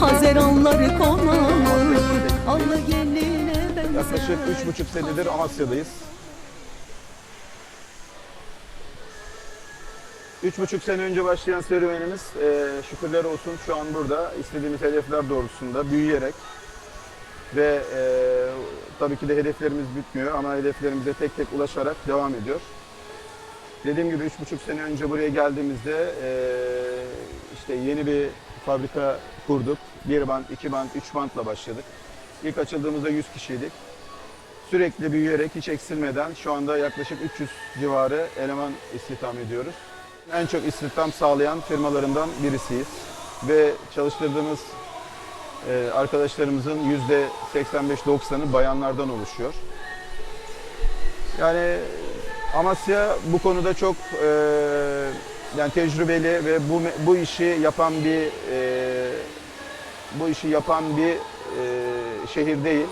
Haziranları konamaz Allı geline benzer Yaklaşık üç buçuk senedir Amasya'dayız. Üç buçuk sene önce başlayan serüvenimiz e, şükürler olsun şu an burada istediğimiz hedefler doğrultusunda büyüyerek ve e, tabii ki de hedeflerimiz bitmiyor ama hedeflerimize tek tek ulaşarak devam ediyor. Dediğim gibi üç buçuk sene önce buraya geldiğimizde e, işte yeni bir fabrika kurduk. Bir bant, iki bant, üç bantla başladık. İlk açıldığımızda 100 kişiydik. Sürekli büyüyerek hiç eksilmeden şu anda yaklaşık 300 civarı eleman istihdam ediyoruz. En çok istihdam sağlayan firmalarından birisiyiz. Ve çalıştırdığımız e, arkadaşlarımızın %85-90'ı bayanlardan oluşuyor. Yani Amasya bu konuda çok e, yani tecrübeli ve bu bu işi yapan bir e, bu işi yapan bir e, şehir değil.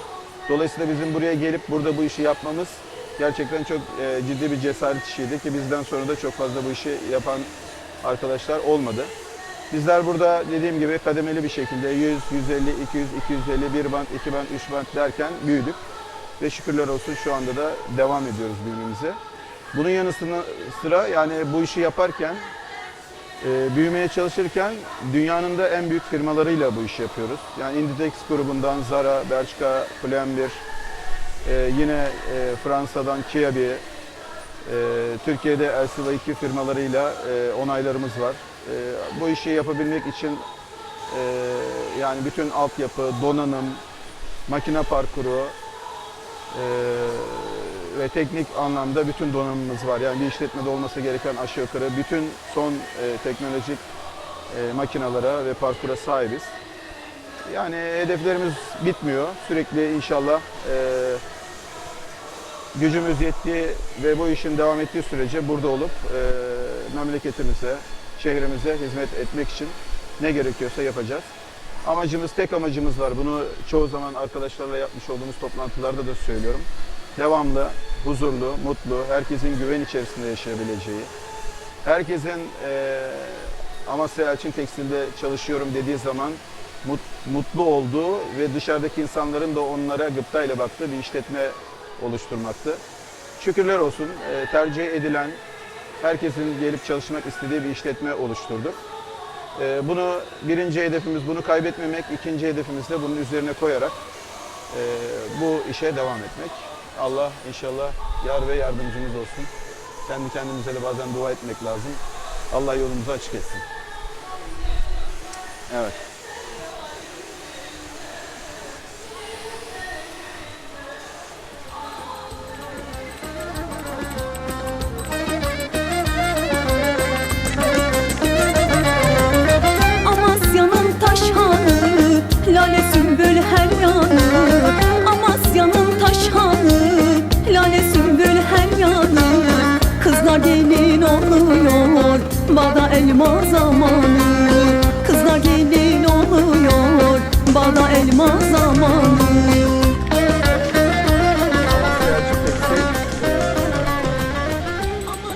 Dolayısıyla bizim buraya gelip burada bu işi yapmamız gerçekten çok e, ciddi bir cesaret işiydi ki bizden sonra da çok fazla bu işi yapan arkadaşlar olmadı. Bizler burada dediğim gibi kademeli bir şekilde 100, 150, 200, 250, 1 band, 2 band, 3 band derken büyüdük. Ve şükürler olsun şu anda da devam ediyoruz büyümemize. Bunun yanı sıra- yani bu işi yaparken e, büyümeye çalışırken dünyanın da en büyük firmalarıyla bu işi yapıyoruz. Yani Inditex grubundan Zara, Bershka, Pull&Bear, e, yine e, Fransa'dan Kiabi, e, Türkiye'de Elsiva 2 firmalarıyla e, onaylarımız var. E, bu işi yapabilmek için e, yani bütün altyapı, donanım, makine parkuru e, ve teknik anlamda bütün donanımımız var. Yani bir işletmede olması gereken aşağı yukarı bütün son e, teknolojik e, makinalara ve parkura sahibiz. Yani hedeflerimiz bitmiyor. Sürekli inşallah e, gücümüz yettiği ve bu işin devam ettiği sürece burada olup e, memleketimize, şehrimize hizmet etmek için ne gerekiyorsa yapacağız. Amacımız, tek amacımız var. Bunu çoğu zaman arkadaşlarla yapmış olduğumuz toplantılarda da söylüyorum. Devamlı, huzurlu, mutlu, herkesin güven içerisinde yaşayabileceği, herkesin e, Amasya Elçin Tekstil'de çalışıyorum dediği zaman mut- mutlu olduğu ve dışarıdaki insanların da onlara gıptayla baktığı bir işletme oluşturmaktı. Şükürler olsun e, tercih edilen, herkesin gelip çalışmak istediği bir işletme oluşturduk. E, bunu birinci hedefimiz bunu kaybetmemek, ikinci hedefimiz de bunun üzerine koyarak e, bu işe devam etmek. Allah inşallah yar ve yardımcımız olsun. Kendi kendimize de bazen dua etmek lazım. Allah yolumuzu açık etsin. Evet. Elma zamanı Kızlar gelin oluyor Bada elma zamanı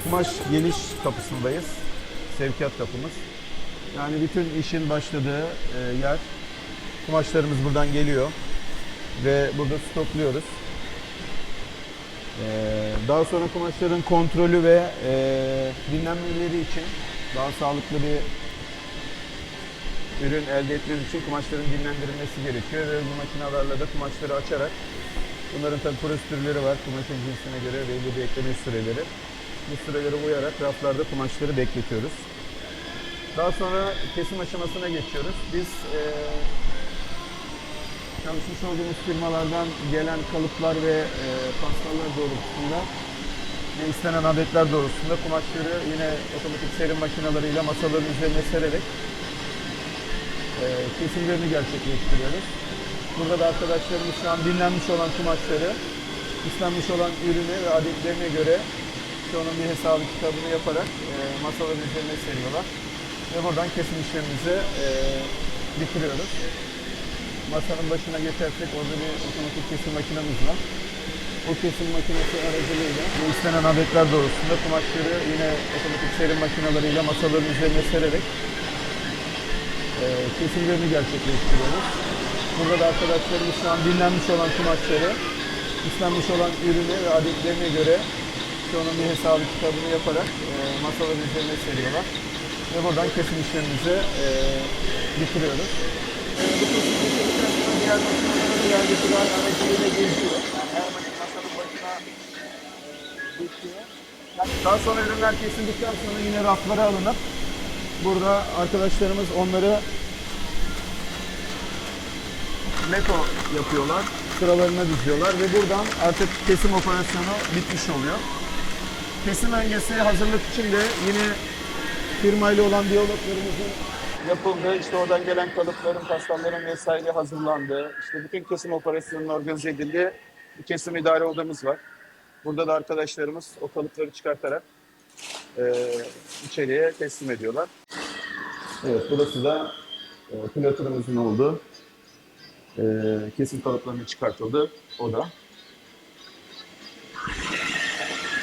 Kumaş geliş kapısındayız. Sevkiyat kapımız. Yani bütün işin başladığı e, yer. Kumaşlarımız buradan geliyor ve burada stokluyoruz. E, daha sonra kumaşların kontrolü ve e, dinlenmeleri için daha sağlıklı bir ürün elde etmemiz için kumaşların dinlendirilmesi gerekiyor ve bu makinelerle de kumaşları açarak bunların tabi prosedürleri var kumaşın cinsine göre belli bir bekleme süreleri. Bu sürelere uyarak raflarda kumaşları bekletiyoruz. Daha sonra kesim aşamasına geçiyoruz. Biz eee çalışmış olduğumuz firmalardan gelen kalıplar ve eee pastallar doğrultusunda ve istenen adetler doğrultusunda kumaşları yine otomatik serim makineleriyle masaların üzerine sererek eee, kesimlerini gerçekleştiriyoruz. Burada da arkadaşlarımız şu an dinlenmiş olan kumaşları, istenmiş olan ürünü ve adetlerine göre işte onun bir hesabı kitabını yaparak eee masaların üzerine seriyorlar. Ve buradan kesim işlemimizi eee, bitiriyoruz. Masanın başına geçersek orada bir otomatik kesim makinemiz var. O kesim makinesi aracılığıyla bu istenen adetler doğrultusunda kumaşları yine otomatik serim makineleriyle masaların üzerine sererek e, kesimlerini gerçekleştiriyoruz. Burada da arkadaşlarımız şu an dinlenmiş olan kumaşları, istenmiş olan ürünü ve adetlerine göre bir hesabı kitabını yaparak e, masaların üzerine seriyorlar. Ve buradan kesim işlemimizi e, bitiriyoruz. Bu kesim sonra diğer makineleri diğer getirilen aracıyla geziyor. Daha sonra ürünler kesildikten sonra yine raflara alınıp burada arkadaşlarımız onları meto yapıyorlar. Sıralarına diziyorlar ve buradan artık kesim operasyonu bitmiş oluyor. Kesim öncesi hazırlık için de yine firmayla olan diyaloglarımızın yapıldığı, işte oradan gelen kalıpların, pastalların vesaire hazırlandığı, işte bütün kesim operasyonunun organize edildiği bir kesim idare odamız var. Burada da arkadaşlarımız o kalıpları çıkartarak e, içeriye teslim ediyorlar. Evet, burası da e, platörümüzün olduğu e, kesim kalıplarının çıkartıldığı oda.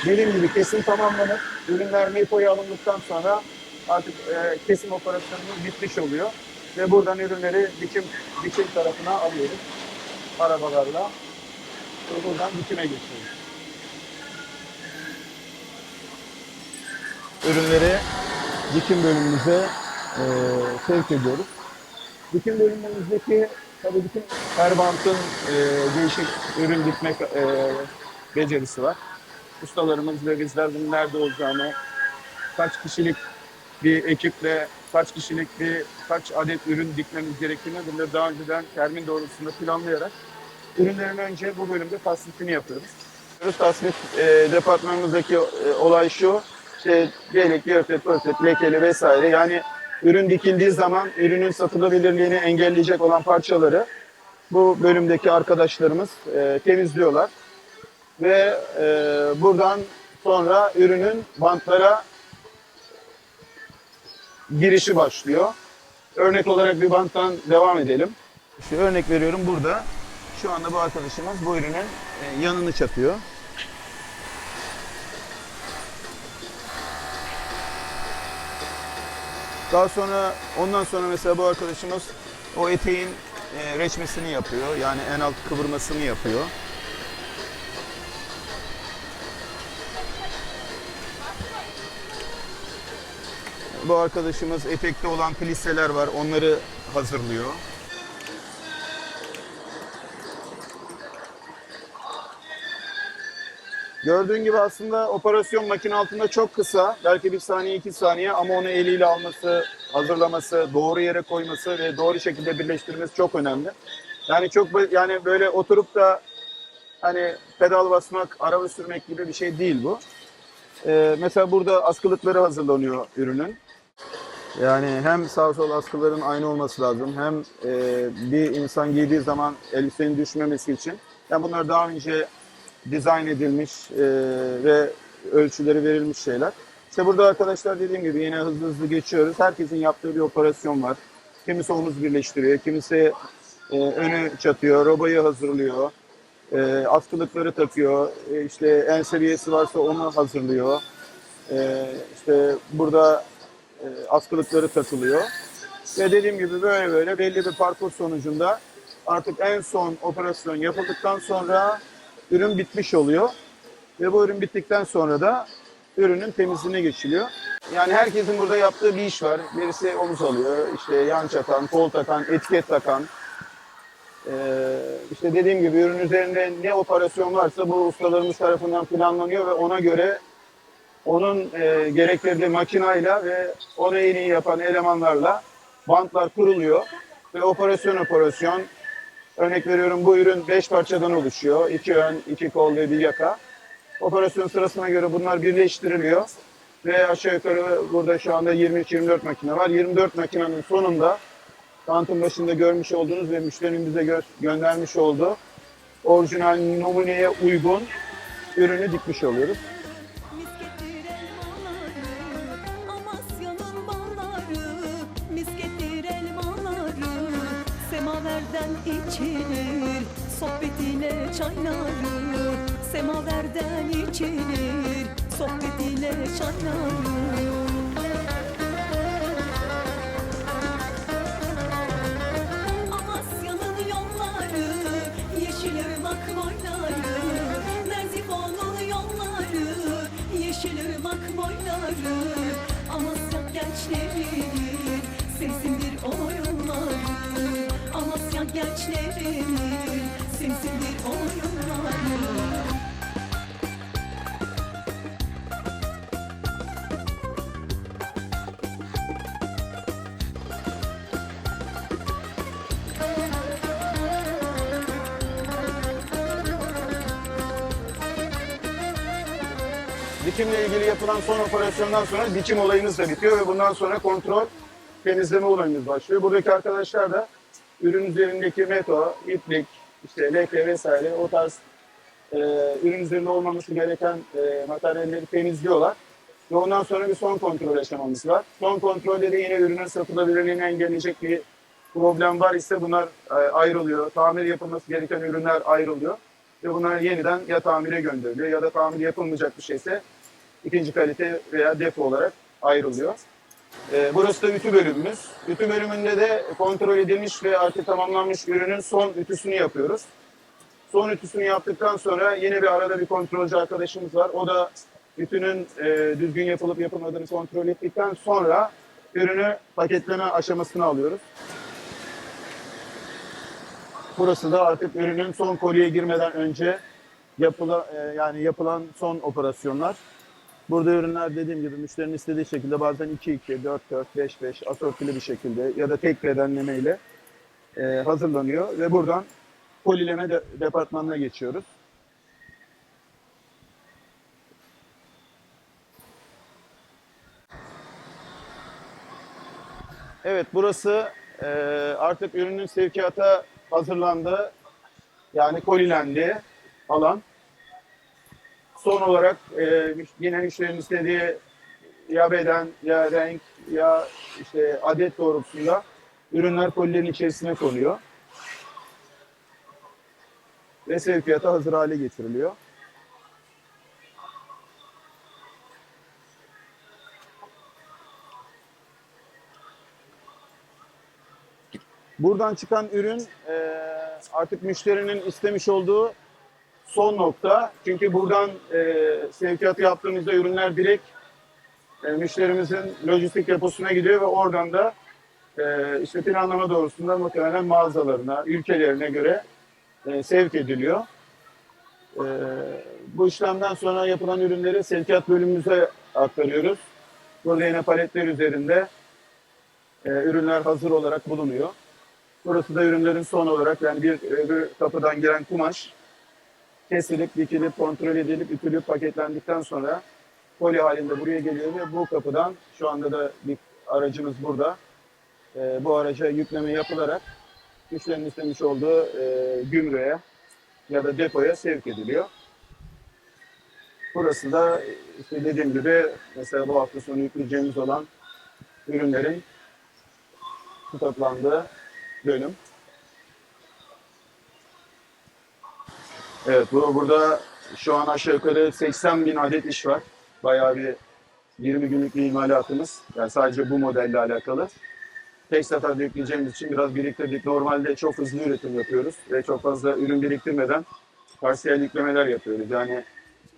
Dediğim gibi kesim tamamlanıp ürünler MEPO'ya alındıktan sonra artık e, kesim operasyonumuz bitmiş oluyor. Ve buradan ürünleri dikim, dikim tarafına alıyoruz arabalarla. Buradan dikime geçiyoruz. Ürünleri dikim bölümümüze e, sevk ediyoruz. Dikim bölümümüzdeki tabii bütün her bantın e, değişik ürün dikme e, becerisi var. Ustalarımız ve bizler bunun nerede olacağını, kaç kişilik bir ekiple kaç kişilik bir kaç adet ürün dikmemiz gerektiğini bunları daha önceden termin doğrultusunda planlayarak ürünlerin önce bu bölümde tasnifini yapıyoruz. Tasnif e, departmanımızdaki e, olay şu, işte yelek, yırtık, pırtık, lekeli vesaire yani ürün dikildiği zaman ürünün satılabilirliğini engelleyecek olan parçaları bu bölümdeki arkadaşlarımız e, temizliyorlar. Ve e, buradan sonra ürünün bantlara girişi başlıyor. Örnek olarak bir banttan devam edelim. İşte örnek veriyorum burada. Şu anda bu arkadaşımız bu ürünün e, yanını çapıyor. Daha sonra ondan sonra mesela bu arkadaşımız o eteğin e, reçmesini yapıyor. Yani en alt kıvırmasını yapıyor. Bu arkadaşımız etekte olan pliseler var. Onları hazırlıyor. Gördüğün gibi aslında operasyon makine altında çok kısa. Belki bir saniye, iki saniye ama onu eliyle alması, hazırlaması, doğru yere koyması ve doğru şekilde birleştirmesi çok önemli. Yani çok yani böyle oturup da hani pedal basmak, araba sürmek gibi bir şey değil bu. Ee, mesela burada askılıkları hazırlanıyor ürünün. Yani hem sağ sol askıların aynı olması lazım hem e, bir insan giydiği zaman elbisenin düşmemesi için. Yani bunlar daha önce dizayn edilmiş e, ve ölçüleri verilmiş şeyler. İşte burada arkadaşlar dediğim gibi yine hızlı hızlı geçiyoruz. Herkesin yaptığı bir operasyon var. Kimisi omuz birleştiriyor, kimisi e, önü çatıyor, robayı hazırlıyor, e, askılıkları takıyor, e, işte en seviyesi varsa onu hazırlıyor. E, işte burada e, askılıkları takılıyor. Ve dediğim gibi böyle böyle belli bir parkur sonucunda artık en son operasyon yapıldıktan sonra ürün bitmiş oluyor. Ve bu ürün bittikten sonra da ürünün temizliğine geçiliyor. Yani herkesin burada yaptığı bir iş var. Birisi omuz alıyor, işte yan çakan, kol takan, etiket takan. Ee, işte dediğim gibi ürün üzerinde ne operasyon varsa bu ustalarımız tarafından planlanıyor ve ona göre onun e, gerektirdiği makinayla ve onu en iyi yapan elemanlarla bantlar kuruluyor ve operasyon operasyon örnek veriyorum bu ürün 5 parçadan oluşuyor. 2 ön, 2 kol ve bir yaka. Operasyon sırasına göre bunlar birleştiriliyor ve aşağı yukarı burada şu anda 23-24 makine var. 24 makinenin sonunda tanıtım başında görmüş olduğunuz ve müşterinin bize gö- göndermiş olduğu orijinal numuneye uygun ürünü dikmiş oluyoruz. içilir Sohbet ile çayları Semaverden içilir Sohbet ile çayları yolları Yeşil ırmak boyları. Merzifon'un yolları Yeşil ırmak boyları. Amasya gençleri oyunları Dikimle ilgili yapılan son operasyondan sonra dikim olayımız da bitiyor ve bundan sonra kontrol, temizleme olayımız başlıyor. Buradaki arkadaşlar da ürün üzerindeki meto, iplik, işte leke vesaire o tarz e, ürün üzerinde olmaması gereken e, materyalleri temizliyorlar. Ve ondan sonra bir son kontrol aşamamız var. Son kontrolde de yine ürünün satılabilirliğini engelleyecek bir problem var ise bunlar e, ayrılıyor. Tamir yapılması gereken ürünler ayrılıyor. Ve bunlar yeniden ya tamire gönderiliyor ya da tamir yapılmayacak bir şeyse ikinci kalite veya depo olarak ayrılıyor. Ee, burası da ütü bölümümüz. Ütü bölümünde de kontrol edilmiş ve artık tamamlanmış ürünün son ütüsünü yapıyoruz. Son ütüsünü yaptıktan sonra yine bir arada bir kontrolcü arkadaşımız var. O da ütünün e, düzgün yapılıp yapılmadığını kontrol ettikten sonra ürünü paketleme aşamasına alıyoruz. Burası da artık ürünün son kolye girmeden önce yapıla, e, yani yapılan son operasyonlar. Burada ürünler dediğim gibi müşterinin istediği şekilde bazen 2-2, 4-4, 5-5 asortili bir şekilde ya da tek bedenleme ile e, hazırlanıyor ve buradan kolileme de, departmanına geçiyoruz. Evet burası e, artık ürünün sevkiyata hazırlandığı yani kolilendiği alan. Son olarak e, yine müşterinin istediği ya beden ya renk ya işte adet doğrultusunda ürünler kolilerin içerisine konuyor. Ve sevkiyata hazır hale getiriliyor. Buradan çıkan ürün e, artık müşterinin istemiş olduğu son nokta. Çünkü buradan e, sevkiyatı yaptığımızda ürünler direkt e, müşterimizin lojistik deposuna gidiyor ve oradan da e, işte planlama doğrusunda muhtemelen mağazalarına, ülkelerine göre e, sevk ediliyor. E, bu işlemden sonra yapılan ürünleri sevkiyat bölümümüze aktarıyoruz. Burada yine paletler üzerinde e, ürünler hazır olarak bulunuyor. Burası da ürünlerin son olarak yani bir öbür kapıdan giren kumaş kesilip, dikilip, kontrol edilip, ütülüp, paketlendikten sonra koli halinde buraya geliyor ve bu kapıdan şu anda da bir aracımız burada. Ee, bu araca yükleme yapılarak müşterinin istemiş olduğu e, gümrüğe ya da depoya sevk ediliyor. Burası da işte dediğim gibi mesela bu hafta sonu yükleyeceğimiz olan ürünlerin toplandığı bölüm. Evet, bu burada şu an aşağı yukarı 80 bin adet iş var. Bayağı bir 20 günlük bir imalatımız. Yani sadece bu modelle alakalı. Tek seferde yükleyeceğimiz için biraz biriktirdik. Normalde çok hızlı üretim yapıyoruz ve çok fazla ürün biriktirmeden parsiyel yüklemeler yapıyoruz. Yani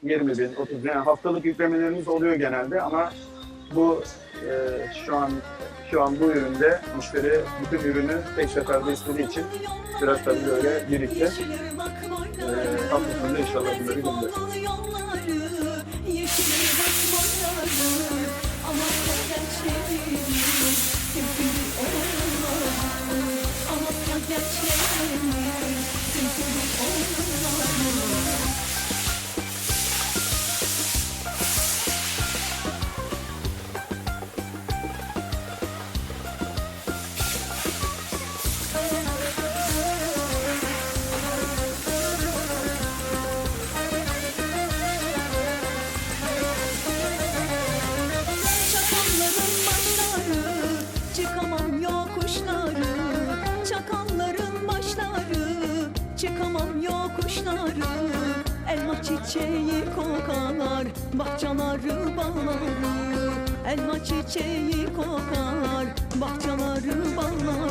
20 bin, 30 bin, yani haftalık yüklemelerimiz oluyor genelde ama bu e, şu an şu an bu üründe müşteri bütün ürünü tek seferde istediği için biraz tabii böyle birikti. Ee, hafta inşallah bunları göndereceğiz. Yeşil çıkamam yokuşları Elma çiçeği kokar bahçaları bağları Elma çiçeği kokar bahçaları bağları